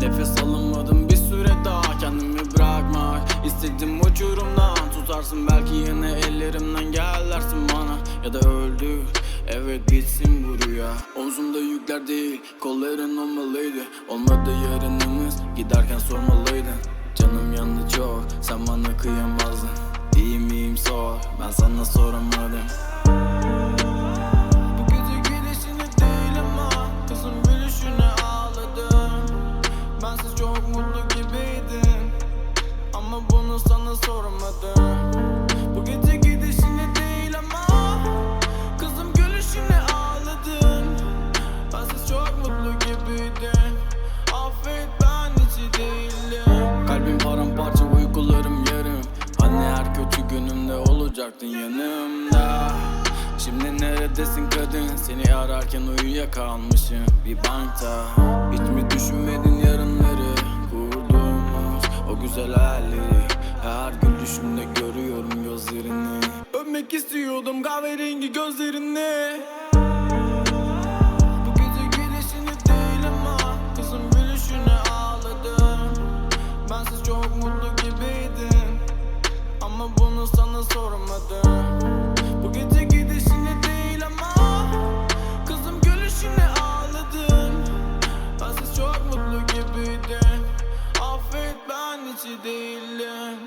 Nefes alamadım bir süre daha kendimi bırakmak. İstedim uçurumdan Tutarsın belki yine ellerimden gelersin bana. Ya da öldür Evet bitsin bu rüya. Omzumda yükler değil kolların olmalıydı. Olmadı yarınımız giderken sormalıydın. Canım yandı çok sen bana kıyamazdın. İyiyim iyiyim sor ben sana soramadım. Ama bunu sana sormadım. Bu gece gidişini değil ama Kızım gülüşüne ağladım. Bensiz çok mutlu gibiydin Affet ben hiç değilim. Kalbim paramparça uykularım yarım. Hani her kötü günümde olacaktın yanımda. Şimdi neredesin kadın? Seni ararken uyuyakalmışım. Bir bankta Hiç mi düşünmedin hayalleri. Her gülüşümde görüyorum gözlerini. Öpmek istiyordum kahverengi gözlerini. Bu gece gelişini değil ama Kızın gülüşüne ağladım. Bensiz çok mutlu gibiydin Ama bunu sana sormadım dilim